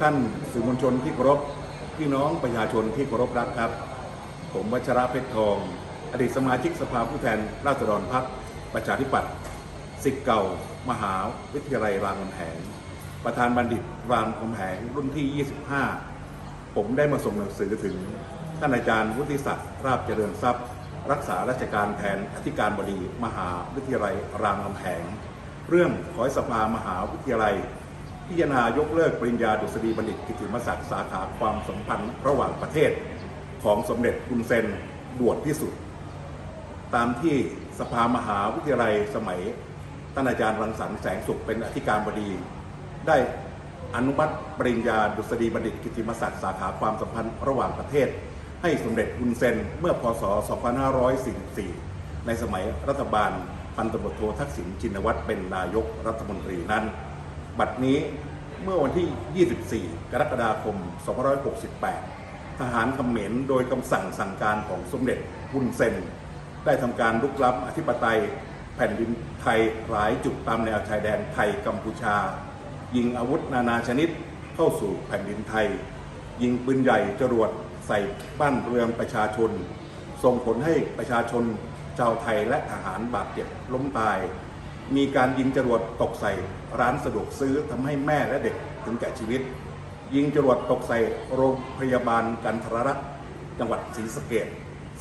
ท่านสื่อมวลชนที่เคารพพี่น้องประชาชนที่เคารพรักครับ ผมวัชระเพชรทอง อดีตสมาชิกสภาผู้แทนราษฎรพรรคประชาธิปัตย์สิทธิ์เก่า มหาวิทยาลัยรามคำแหงประธานบัณฑิตรามคำแหงรุ่นที่ 25 ผมได้มาส่งหนังสือถึง ท่านอาจารย์วุฒิศักดิ์ราบเจริญทรัพย์ รักษาราชการแทนอธิการบดีมหาวิทยาลัยรามคำแหงเรื่องขอให้สภามหาวิทยาลัย พิจารณายกเลิกปริญญาดุษฎีบัณฑิตกิติมศักดิ์สาขาความสัมพันธ์ระหว่างประเทศ ของสมเด็จคุณเซนด่วนที่สุด ตามที่สภามหาวิทยาลัยสมัยท่านอาจารย์รังสรรค์แสงสุขเป็นอธิการบดี ได้อนุมัติปริญญาดุษฎีบัณฑิตกิติมศักดิ์สาขาความสัมพันธ์ระหว่างประเทศ ให้สมเด็จคุณเซนเมื่อพศ 2544 ในสมัยรัฐบาลพันตำรวจโททักษิณชินวัตรเป็นนายกรัฐมนตรีนั้น บัดนี้เมื่อวันที่ 24 กรกฎาคม 2568 ทหารเขมรโดยคำสั่งสั่งการของสมเด็จบุญเซน ได้ทำการลุกล้ำอธิปไตยแผ่นดินไทยหลายจุดตามแนวชายแดนไทยกัมพูชา ยิงอาวุธนานาชนิดเข้าสู่แผ่นดินไทย ยิงปืนใหญ่จรวดใส่บ้านเรือนประชาชน ส่งผลให้ประชาชนชาวไทยและทหารบาดเจ็บล้มตาย มีการยิงจรวดตกใส่ร้านสะดวกซื้อทำให้แม่และเด็กถึงแก่ชีวิต ยิงจรวดตกใส่โรงพยาบาลกันทรรักษ์จังหวัดศรีสะเกษ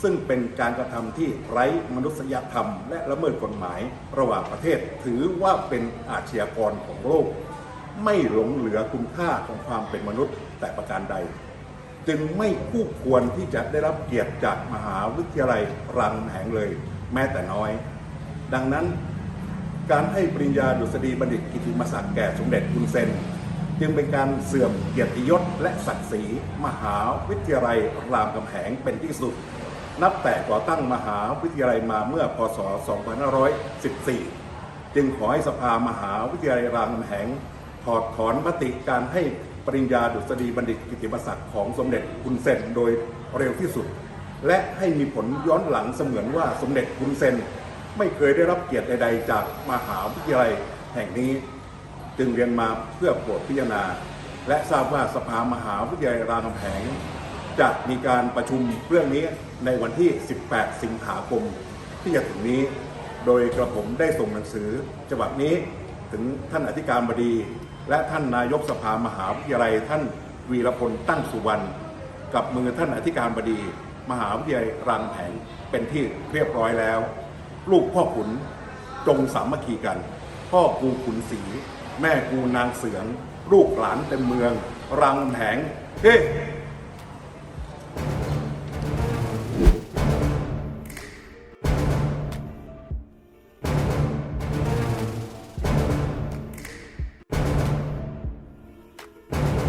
ซึ่งเป็นการกระทำที่ไร้มนุษยธรรม และละเมิดกฎหมายระหว่างประเทศ ถือว่าเป็นอาชญากรของโลก ไม่หลงเหลือคุณค่าของความเป็นมนุษย์แต่ประการใด จึงไม่คู่ควรที่จะได้รับเกียรติจากมหาวิทยาลัยรามคำแหงเลย แม้แต่น้อย ดังนั้น การให้ปริญญาดุษฎีบัณฑิตกิติมศักดิ์แก่สมเด็จคุณเซน จึงเป็นการเสื่อมเกียรติยศและศักดิ์ศรีมหาวิทยาลัยรามคำแหงเป็นที่สุด นับแต่ก่อตั้งมหาวิทยาลัยมาเมื่อพศ 2514 จึงขอให้สภามหาวิทยาลัยรามคำแหงถอดถอนมติการให้ปริญญาดุษฎีบัณฑิตกิติมศักดิ์ของสมเด็จคุณเซนโดยเร็วที่สุด และให้มีผลย้อนหลังเสมือนว่าสมเด็จคุณเซน ไม่เคยได้รับเกียรติใดๆจากมหาวิทยาลัยแห่งนี้ จึงเรียนมาเพื่อโปรดพิจารณา และทราบว่าสภามหาวิทยาลัยรามคำแหงจะมีการประชุมเรื่องนี้ในวันที่ 18 สิงหาคม ที่จะถึงนี้ โดยกระผมได้ส่งหนังสือฉบับนี้ถึงท่านอธิการบดี และท่านนายกสภามหาวิทยาลัยท่านวีรพลตั้งสุวรรณกับมือท่านอธิการบดี มหาวิทยาลัยรามแหงเป็นที่เรียบร้อยแล้ว ลูกพ่อขุนจงสามัคคีกัน พ่อกูขุนศรีแม่กูนางเสือง ลูกหลานเต็มเมือง รังแหงเฮ้